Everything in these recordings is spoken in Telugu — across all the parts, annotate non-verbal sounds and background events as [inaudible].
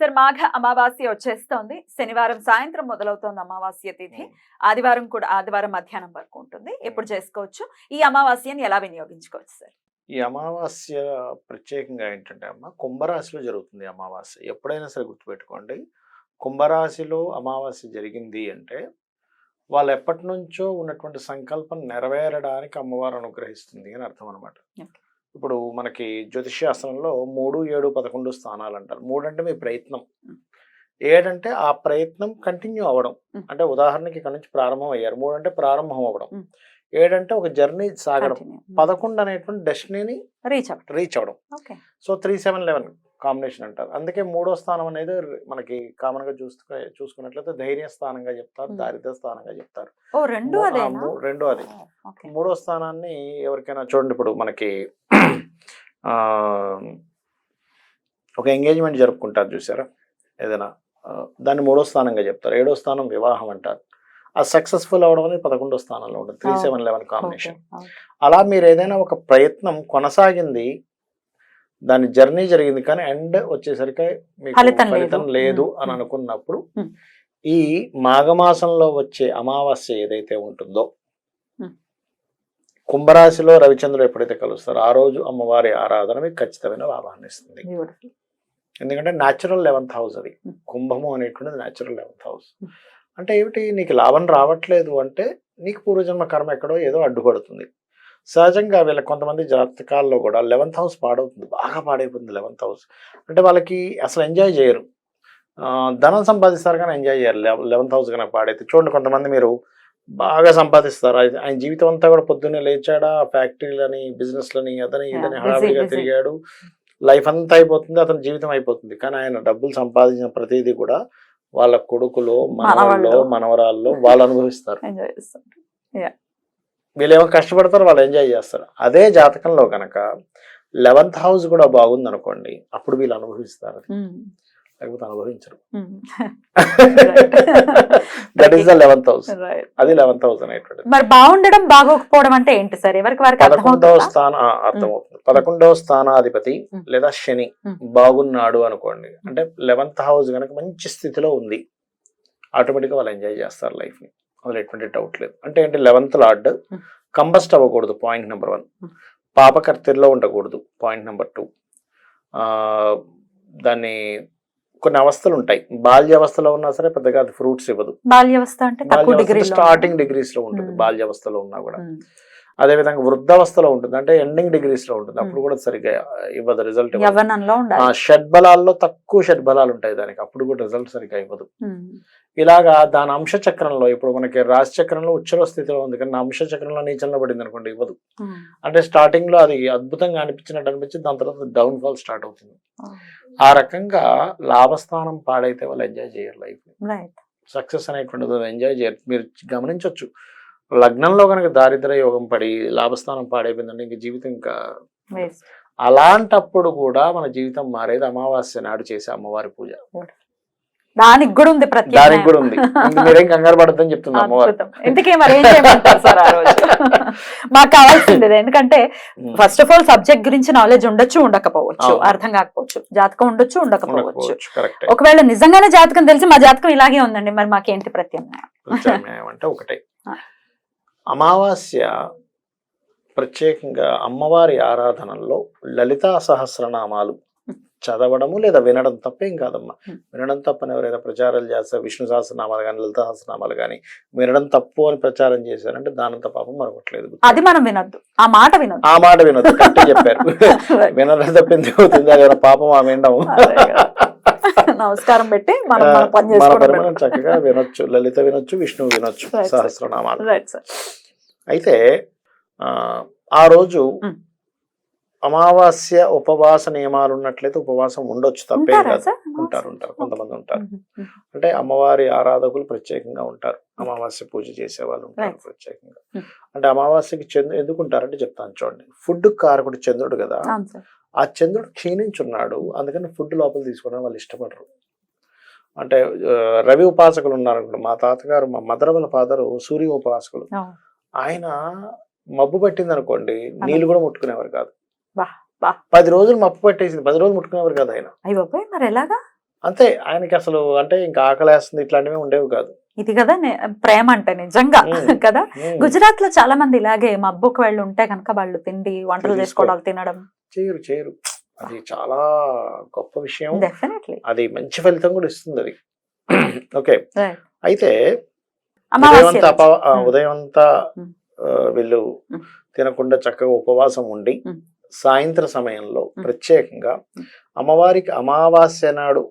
సార్ మాఘ అమావాస్య వచ్చేస్తోంది. శనివారం సాయంత్రం మొదలవుతోంది అమావాస్య తిథి. ఆదివారం కూడా ఆదివారం మధ్యాహ్నం వరకు ఉంటుంది. ఎప్పుడు చేసుకోవచ్చు. ఈ అమావాస్యని ఎలా వినియోగించుకోవచ్చు సార్? ఈ అమావాస్య ప్రత్యేకంగా ఏంటంటే అమ్మ కుంభరాశిలో జరుగుతుంది అమావాస్య. ఎప్పుడైనా సరే గుర్తుపెట్టుకోండి. కుంభరాశిలో అమావాస్య జరిగింది అంటే వాళ్ళు ఎప్పటి నుంచో ఉన్నటువంటి సంకల్పం నెరవేరడానికి అమ్మవారు అనుగ్రహిస్తుంది అని అర్థం అనమాట. ఇప్పుడు మనకి జ్యోతిష్ శాస్త్రంలో మూడు ఏడు పదకొండు స్థానాలు అంటారు మూడు అంటే మీ ప్రయత్నం. ఏడంటే ఆ ప్రయత్నం కంటిన్యూ అవ్వడం. అంటే ఉదాహరణకి ఇక్కడ నుంచి ప్రారంభం అయ్యారు మూడు అంటే ప్రారంభం అవ్వడం. ఏడంటే ఒక జర్నీ సాగడం. పదకొండు అనేటువంటి డెస్టినీని రీచ్ అవ్వడం. రీచ్ అవ్వడం. Okay. So three seven eleven combination అంటారు. అందుకే మూడో స్థానం అనేది మనకి కామన్గా చూసుకు చూసుకున్నట్లయితే ధైర్య స్థానంగా చెప్తారు. దారిద్ర స్థానంగా చెప్తారు. రెండు అది. మూడో స్థానాన్ని ఎవరికైనా చూడండి ఇప్పుడు మనకి ఒక ఎంగేజ్మెంట్ జరుపుకుంటారు చూసారా? ఏదైనా దాన్ని మూడో స్థానంగా చెప్తారు. ఏడో స్థానం వివాహం అంటారు. ఆ సక్సెస్ఫుల్ అవడం అనేది పదకొండో స్థానంలో ఉంటుంది. త్రీ. Seven eleven combination. అలా మీరు ఏదైనా ఒక ప్రయత్నం కొనసాగింది దాని జర్నీ జరిగింది కానీ ఎండ్ వచ్చేసరికి మీకు ఫలితం లేదు. అని. అనుకున్నప్పుడు. ఈ మాఘమాసంలో వచ్చే అమావాస్య ఏదైతే ఉంటుందో. కుంభరాశిలో రవిచంద్రుడు ఎప్పుడైతే కలుస్తారో ఆ రోజు అమ్మవారి ఆరాధన మీకు ఖచ్చితమైన లాభాన్ని ఇస్తుంది. ఎందుకంటే న్యాచురల్ లెవెన్త్ హౌస్ అది. కుంభము అనేటువంటిది న్యాచురల్ లెవెన్త్ హౌస్. అంటే ఏమిటి నీకు లాభం రావట్లేదు అంటే నీకు పూర్వజన్మ కర్మ ఎక్కడో ఏదో అడ్డుపడుతుంది సహజంగా వీళ్ళ కొంతమంది జాతకాల్లో కూడా లెవెన్త్ హౌస్ పాడవుతుంది. బాగా పాడైపోతుంది లెవెన్త్ హౌస్ అంటే వాళ్ళకి అసలు ఎంజాయ్ చేయరు. ధనం సంపాదిస్తారు కానీ ఎంజాయ్ చేయరు. లెవెన్త్ హౌస్ కనుక పాడైతే. చూడండి కొంతమంది మీరు బాగా సంపాదిస్తారు. ఆయన జీవితం అంతా కూడా పొద్దున్నే లేచాడా ఫ్యాక్టరీలని బిజినెస్లని అతని ఇతని busy, హడావిడిగా. తిరిగాడు. లైఫ్ అంతా అయిపోతుంది అతని జీవితం అయిపోతుంది. కానీ ఆయన డబ్బులు సంపాదించిన ప్రతిదీ కూడా వాళ్ళ కొడుకులో మనవాళ్ళు. మనవరాల్లో వాళ్ళు అనుభవిస్తారు. వీళ్ళేమో కష్టపడతారు వాళ్ళు ఎంజాయ్ చేస్తారు. అదే జాతకంలో కనుక లెవెన్త్ హౌస్ కూడా బాగుంది అనుకోండి అప్పుడు వీళ్ళు అనుభవిస్తారు. లేకపోతే అనుభవించరు. That is the eleventh house. అది లెవెన్త్ హౌస్ అనేటువంటిది. మరి బాగుండడం బాగోకపోవడం అంటే ఏంటి సార్? ఎవరికి వారికి పదకొండవ స్థాన అర్థమవుతుంది. పదకొండవ స్థానాధిపతి. లేదా శని. బాగున్నాడు అనుకోండి. అంటే లెవెన్త్ హౌస్ కనుక మంచి స్థితిలో ఉంది. ఆటోమేటిక్గా వాళ్ళు ఎంజాయ్ చేస్తారు లైఫ్ని అందులో ఎటువంటి డౌట్ లేదు. అంటే ఏంటి? Eleventh lord Mm. కంబస్ట్ అవ్వకూడదు పాయింట్ నెంబర్ వన్. పాపకర్తెల్లో ఉండకూడదు పాయింట్ నెంబర్ టూ దాన్ని కొన్ని అవస్థలు ఉంటాయి. బాల్యావస్థలో ఉన్నా సరే పెద్దగా అది ఫ్రూట్స్ ఇవ్వదు. బాల్యవస్థ అంటే స్టార్టింగ్ డిగ్రీస్లో ఉంటుంది Mm. బాల్యావస్థలో ఉన్నా కూడా. అదే విధంగా వృద్ధావస్థలో ఉంటుంది అంటే ఎండింగ్ డిగ్రీస్లో ఉంటుంది. అప్పుడు కూడా సరిగ్గా ఇవ్వదు రిజల్ట్ షడ్బలాల్లో తక్కువ షడ్బలాలు ఉంటాయి దానికి. అప్పుడు కూడా రిజల్ట్ సరిగ్గా ఇవ్వదు. ఇలాగా దాని అంశ చక్రంలో ఇప్పుడు మనకి రాశి చక్రంలో ఉచ్చల స్థితిలో ఉంది కానీ అంశ చక్రంలో నీచంలో పడింది అనుకోండి ఇవ్వదు. అంటే స్టార్టింగ్లో అది అద్భుతంగా అనిపించినట్టు అనిపించి దాని తర్వాత డౌన్ ఫాల్ స్టార్ట్ అవుతుంది ఆ రకంగా లాభస్థానం పాడైతే వాళ్ళు ఎంజాయ్ చేయరు లైఫ్ సక్సెస్ అనేటువంటిది ఎంజాయ్ చేయరు. మీరు గమనించవచ్చు లగ్నంలో కనుక దారిద్ర యోగం పడి లాభస్థానం పాడైపోయిందంటే ఇంక జీవితం ఇంకా అలాంటప్పుడు కూడా మన జీవితం మారేది అమావాస్య నాడు చేసే అమ్మవారి పూజ. దానికి కూడా ఉంది ప్రత్యేక దానికి కూడా ఉంది. మీరేం కంగారు పడద్దని చెప్తుంది అమ్మవారు. ఇంతకీ మరి ఏం చేయమంటారు సార్ ఆ రోజు? [laughs] మాకు కావాల్సింది. ఎందుకంటే ఫస్ట్ ఆఫ్ ఆల్ సబ్జెక్ట్ గురించి నాలెడ్జ్ ఉండొచ్చు ఉండకపోవచ్చు. అర్థం కాకపోవచ్చు. జాతకం ఉండొచ్చు ఉండకపోవచ్చు. ఒకవేళ నిజంగానే జాతకం తెలిసి మా జాతకం ఇలాగే ఉందండి. మరి మాకేంటి ప్రత్యామ్నాయం? అంటే ఒకటే. అమావాస్య ప్రత్యేకంగా అమ్మవారి ఆరాధనలో లలితా సహస్రనామాలు చదవడము లేదా వినడం తప్పేం కాదమ్మా. వినడం తప్పని ఎవరైనా ప్రచారాలు చేస్తారు విష్ణు సహస్రనామాలు కానీ లలిత సహస్రనామాలు కానీ వినడం తప్పు అని ప్రచారం చేశారంటే దానంత పాపం మరొకట్లేదు అది మనం వినొద్దు. ఆ మాట వినొద్దు. ఆ మాట వినొద్దు కరెక్ట్ చెప్పారు. [laughs] వినడం తప్పింది అవుతుంది? అది పాపం ఆ వినడం. [laughs] నమస్కారం పెట్టి మనం మన పని చక్కగా వినొచ్చు. లలిత వినొచ్చు విష్ణువు వినొచ్చు. సహస్రనామాలు. అయితే ఆ, రోజు. అమావాస్య ఉపవాస నియమాలు ఉన్నట్లయితే ఉపవాసం ఉండొచ్చు తప్పే ఉంటారా కాదు. ఉంటారు ఉంటారు. కొంతమంది ఉంటారు. అంటే అమ్మవారి ఆరాధకులు ప్రత్యేకంగా ఉంటారు. అమావాస్య పూజ చేసే వాళ్ళు ఉంటారు. ప్రత్యేకంగా. అంటే అమావాస్యకి చంద్రు ఎందుకు ఉంటారంటే చెప్తాను చూడండి. ఫుడ్ కారకుడు చంద్రుడు కదా. ఆ చంద్రుడు క్షీణించున్నాడు. అందుకని ఫుడ్ లోపల తీసుకోవడం వాళ్ళు ఇష్టపడరు. అంటే రవి ఉపాసకులు ఉన్నారు. మా తాతగారు మా మదర్ వాళ్ళ ఫాదరు సూర్య ఉపాసకులు. ఆయన మబ్బు పట్టింది అనుకోండి నీళ్ళు కూడా ముట్టుకునేవారు కాదు. పది రోజులు మబ్బు పట్టేసింది. పది రోజులు ముట్టుకునేవారు కాదు ఆయన. అయ్యి బాబాయ్ మరి ఎలాగా? అంతే ఆయనకి అసలు అంటే ఇంకా ఆకలేస్తుంది ఇట్లాంటివి ఉండేవి కాదు. ఇది కదా ప్రేమ అంటే నిజంగా. కదా? గుజరాత్లో చాలా మంది ఇలాగే మబ్బుకు వాళ్ళు ఉంటే కనుక వాళ్ళు తిండి వంటలు. చేసుకోవడాలు తినడం. చేయరు చేయరు. అది చాలా గొప్ప విషయం. డెఫినెట్లీ అది మంచి ఫలితం కూడా ఇస్తుంది అది. [clears throat] ఓకే. అయితే ఉదయం అమావాస్య అంతా అప- ఆ, ఉమ్. ఉదయం అంతా వీళ్ళు. తినకుండా చక్కగా ఉపవాసం ఉండి. సాయంత్ర సమయంలో. ప్రత్యేకంగా. అమ్మవారికి అమావాస్య నాడు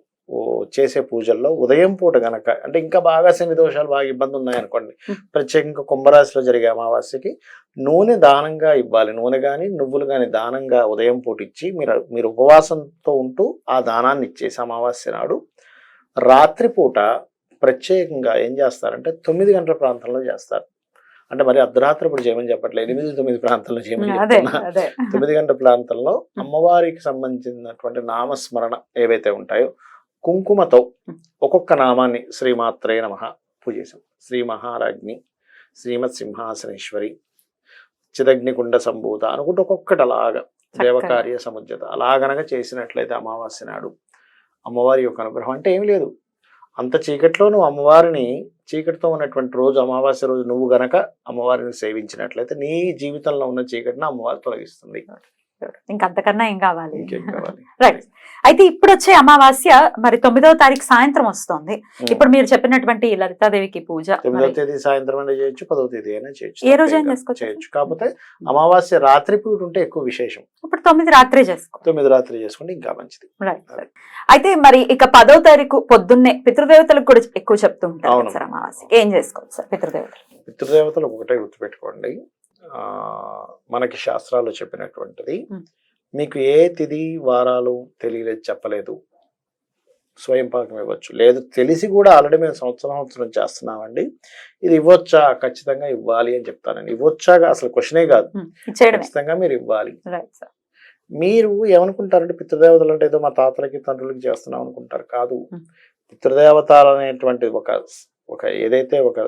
చేసే పూజల్లో ఉదయం పూట గనక అంటే ఇంకా బాగా శని దోషాలు బాగా ఇబ్బంది ఉన్నాయనుకోండి. ప్రత్యేకంగా కుంభరాశిలో జరిగే అమావాస్యకి నూనె దానంగా ఇవ్వాలి నూనె కానీ నువ్వులు కానీ దానంగా ఉదయం పూట ఇచ్చి మీరు మీరు ఉపవాసంతో ఉంటూ ఆ దానాన్ని ఇచ్చేసి అమావాస్య నాడు రాత్రిపూట ప్రత్యేకంగా ఏం చేస్తారంటే తొమ్మిది గంటల ప్రాంతంలో చేస్తారు అంటే మరి అర్ధరాత్రి ఇప్పుడు చేయమని చెప్పట్లేదు. ఎనిమిది తొమ్మిది ప్రాంతంలో చేయమని చెప్తున్నా. తొమ్మిది గంటల ప్రాంతంలో అమ్మవారికి సంబంధించినటువంటి నామస్మరణ ఏవైతే ఉంటాయో కుంకుమతో ఒక్కొక్క నామాన్ని శ్రీమాత్రే నమ పూజేశాం శ్రీ మహారాజ్ని శ్రీమత్ సింహాసనేశ్వరి చిదగ్నికుండ సంభూత అనుకుంటూ ఒక్కొక్కటి అలాగా దేవకార్య సముద్యత. అలాగనగా చేసినట్లయితే అమావాస్య నాడు అమ్మవారి యొక్క అనుగ్రహం అంటే ఏం లేదు. అంత చీకట్లో నువ్వు అమ్మవారిని చీకటితో ఉన్నటువంటి రోజు అమావాస్య రోజు నువ్వు గనక అమ్మవారిని సేవించినట్లయితే నీ జీవితంలో ఉన్న చీకటిని అమ్మవారు తొలగిస్తుంది. ఇంకంతకన్నా ఏం కావాలి? రైట్ [laughs] అయితే ఇప్పుడు వచ్చే అమావాస్య మరి తొమ్మిదవ తారీఖు సాయంత్రం వస్తుంది. ఇప్పుడు మీరు చెప్పినటువంటి లలితాదేవికి పూజ తొమ్మిదవ తేదీ సాయంత్రం అయినా చేయొచ్చు పదవ తేదీ అయినా చేయొచ్చు. ఏ రోజు. చేసుకోవచ్చా? చేయొచ్చు. కాకపోతే అమావాస్య రాత్రి పూట ఉంటే ఎక్కువ విశేషం. ఇప్పుడు తొమ్మిది రాత్రే చేసుకో. తొమ్మిది రాత్రి చేసుకుంటే ఇంకా మంచిది. రైట్ అయితే మరి ఇక పదో తారీఖు పొద్దున్నే పితృదేవతలకు కూడా ఎక్కువ చెప్తూ ఉంటారు అవును. కదా సార్ అమావాస్య. ఏం చేసుకోవచ్చు సార్ పితృదేవతలు? పితృదేవతలు ఒకటే గుర్తుపెట్టుకోండి. మనకి శాస్త్రాలు చెప్పినటువంటిది. మీకు ఏ తిథి వారాలు తెలియలేదు చెప్పలేదు. స్వయం పాకం ఇవ్వచ్చు. లేదు తెలిసి కూడా ఆల్రెడీ మేము సంవత్సరం సంవత్సరం చేస్తున్నామండి. ఇది ఇవ్వచ్చా? ఖచ్చితంగా ఇవ్వాలి అని చెప్తానండి ఇవ్వచ్చాగా? అసలు క్వశ్చనే కాదు. ఖచ్చితంగా మీరు ఇవ్వాలి. మీరు ఏమనుకుంటారంటే పితృదేవతలు అంటే ఏదో మా తాతలకి తండ్రులకి చేస్తున్నాం అనుకుంటారు. కాదు. పితృదేవతలు అనేటువంటి ఒక ఒక ఏదైతే ఒక.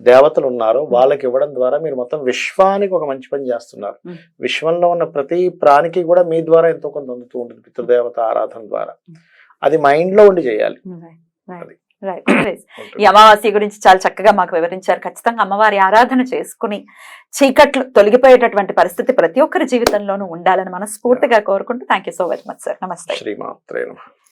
దేవతలు ఉన్నారో వాళ్ళకి ఇవ్వడం ద్వారా మీరు మొత్తం విశ్వానికి ఒక మంచి పని చేస్తున్నారు. విశ్వంలో ఉన్న ప్రతి ప్రాణికి కూడా మీ ద్వారా ఎంతో కొంత అందుతూ ఉంటుంది పితృదేవత ఆరాధన ద్వారా. అది మైండ్లో ఉండి చేయాలి. అది. [clears throat] ఈ అమావాస్య గురించి చాలా చక్కగా మాకు వివరించారు. ఖచ్చితంగా అమ్మవారి ఆరాధన చేసుకుని చీకట్లు తొలగిపోయేటటువంటి పరిస్థితి ప్రతి ఒక్కరి జీవితంలోనూ ఉండాలని మనస్ఫూర్తిగా కోరుకుంటూ thank you so very much sir నమస్తే.